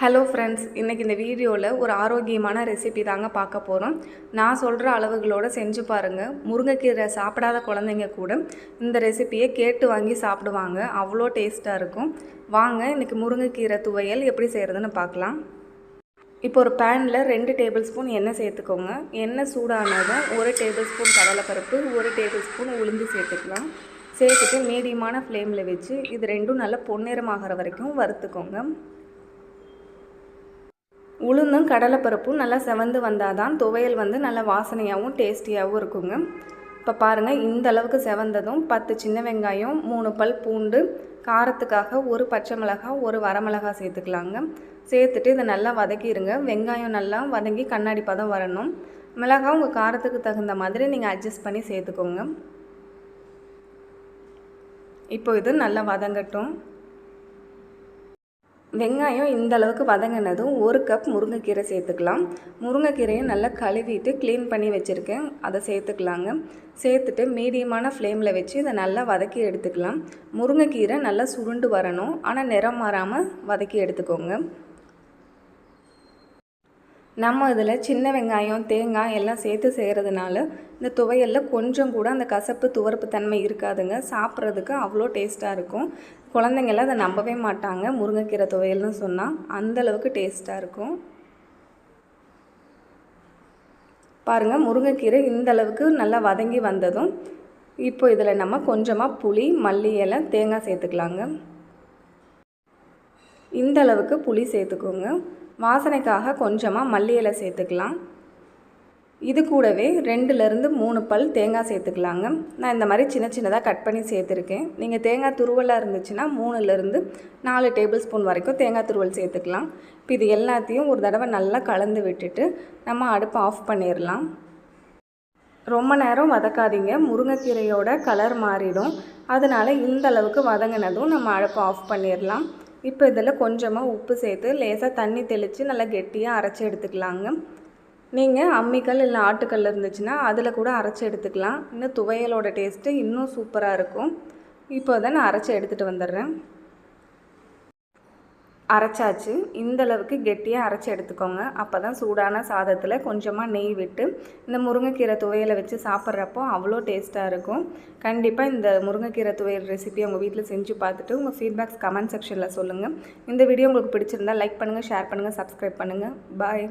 Hello friends இன்றைக்கி இந்த வீடியோவில் ஒரு ஆரோக்கியமான ரெசிபி தாங்க பார்க்க போகிறோம் நான் சொல்கிற அளவுகளோடு செஞ்சு பாருங்கள் முருங்கைக்கீரை சாப்பிடாத குழந்தைங்க கூட இந்த ரெசிப்பியை கேட்டு வாங்கி சாப்பிடுவாங்க. அவ்வளோ டேஸ்ட்டாக இருக்கும். வாங்க இன்றைக்கி முருங்கைக்கீரை துவையல் எப்படி செய்கிறதுன்னு பார்க்கலாம். இப்போ ஒரு பேனில் ரெண்டு டேபிள் ஸ்பூன் எண்ணெய் சேர்த்துக்கோங்க. எண்ணெய் சூடானதும் ஒரு டேபிள் ஸ்பூன் கடலைப்பருப்பு ஒரு டேபிள் ஸ்பூன் உளுந்து சேர்த்துக்கலாம். சேர்த்துட்டு மீடியமான ஃப்ளேமில் வச்சு இது ரெண்டும் நல்லா பொன்னிறமாகிற வரைக்கும் வறுத்துக்கோங்க. உளுந்தும் கடலைப்பருப்பும் நல்லா செவந்து வந்தால் தான் துவையல் வந்து நல்லா வாசனையாகவும் டேஸ்டியாகவும் இருக்குங்க. இப்போ பாருங்கள் இந்த அளவுக்கு செவந்ததும் பத்து சின்ன வெங்காயம் மூணு பல் பூண்டு காரத்துக்காக ஒரு பச்சை மிளகாய் ஒரு வரமிளகா சேர்த்துக்கலாங்க. சேர்த்துட்டு இதை நல்லா வதக்கிடுங்க. வெங்காயம் நல்லா வதங்கி கண்ணாடி பதம் வரணும். மிளகாய் உங்கள் காரத்துக்கு தகுந்த மாதிரி நீங்கள் அட்ஜஸ்ட் பண்ணி சேர்த்துக்கோங்க. இப்போ இது நல்லா வதங்கட்டும். வெங்காயம் இந்த அளவுக்கு வதங்கினதும் ஒரு கப் முருங்கைக்கீரை சேர்த்துக்கலாம். முருங்கைக்கீரையை நல்லா கழுவிட்டு க்ளீன் பண்ணி வச்சுருக்கேன். அதை சேர்த்துக்கலாங்க. சேர்த்துட்டு மீடியமான ஃப்ளேமில் வச்சு இதை நல்லா வதக்கி எடுத்துக்கலாம். முருங்கைக்கீரை நல்லா சுருண்டு வரணும். ஆனால் நிறம் மாறாமல் வதக்கி எடுத்துக்கோங்க. நம்ம இதில் சின்ன வெங்காயம் தேங்காய் எல்லாம் சேர்த்து செய்கிறதுனால இந்த துவையலில் கொஞ்சம் கூட அந்த கசப்பு துவர்ப்பு தன்மை இருக்காதுங்க. சாப்பிட்றதுக்கு அவ்வளோ டேஸ்ட்டாக இருக்கும். குழந்தைங்களாம் அதை நம்பவே மாட்டாங்க. முருங்கைக்கீரை துவையல்னு சொன்னால் அந்தளவுக்கு டேஸ்ட்டாக இருக்கும். பாருங்கள் முருங்கைக்கீரை இந்த அளவுக்கு நல்லா வதங்கி வந்ததும் இப்போ இதில் நம்ம கொஞ்சமாக புளி மல்லி இலை தேங்காய் சேர்த்துக்கலாங்க. இந்த அளவுக்கு புளி சேர்த்துக்கோங்க. வாசனைக்காக கொஞ்சமாக மல்லி இலை சேர்த்துக்கலாம். இது கூடவே ரெண்டுலேருந்து மூணு பல் தேங்காய் சேர்த்துக்கலாங்க. நான் இந்த மாதிரி சின்ன சின்னதாக கட் பண்ணி சேர்த்துருக்கேன். நீங்கள் தேங்காய் துருவலாக இருந்துச்சுன்னா மூணுலேருந்து நாலு டேபிள் ஸ்பூன் வரைக்கும் தேங்காய் துருவல் சேர்த்துக்கலாம். இப்போ இது எல்லாத்தையும் ஒரு தடவை நல்லா கலந்து விட்டுட்டு நம்ம அடுப்பை ஆஃப் பண்ணிடலாம் ரொம்ப நேரம் வதக்காதீங்க. முருங்கைக்கீரையோட கலர் மாறிடும். அதனால் இந்த அளவுக்கு வதங்கினதும் நம்ம அடுப்பை ஆஃப் பண்ணிடலாம் இப்போ இதில் கொஞ்சமாக உப்பு சேர்த்து லேசாக தண்ணி தெளித்து நல்லா கெட்டியாக அரைச்சி எடுத்துக்கலாங்க. நீங்கள் அம்மிக்கல் இல்லை ஆட்டுக்கல் இருந்துச்சுன்னா அதில் கூட அரைச்சி எடுத்துக்கலாம். இன்னும் துவையலோட டேஸ்ட்டு இன்னும் சூப்பராக இருக்கும். இப்போ தான் நான் அரைச்சி எடுத்துகிட்டு வந்துடுறேன். அரைச்சாச்சு. இந்த அளவுக்கு கெட்டியாக அரைச்சி எடுத்துக்கோங்க. அப்போ தான் சூடான சாதத்தில் கொஞ்சமாக நெய் விட்டு இந்த முருங்கைக்கீரை துவையலை வச்சு சாப்பிட்றப்போ அவ்வளோ டேஸ்ட்டாக இருக்கும். கண்டிப்பாக இந்த முருங்கைக்கீரை துவையல் ரெசிபி உங்கள் வீட்டில் செஞ்சு பார்த்துட்டு உங்கள் ஃபீட்பேக்ஸ் கமெண்ட் செக்ஷனில் சொல்லுங்கள் இந்த வீடியோ உங்களுக்கு பிடிச்சிருந்தா லைக் பண்ணுங்கள் ஷேர் பண்ணுங்கள் சப்ஸ்கிரைப் பண்ணுங்கள் பாய்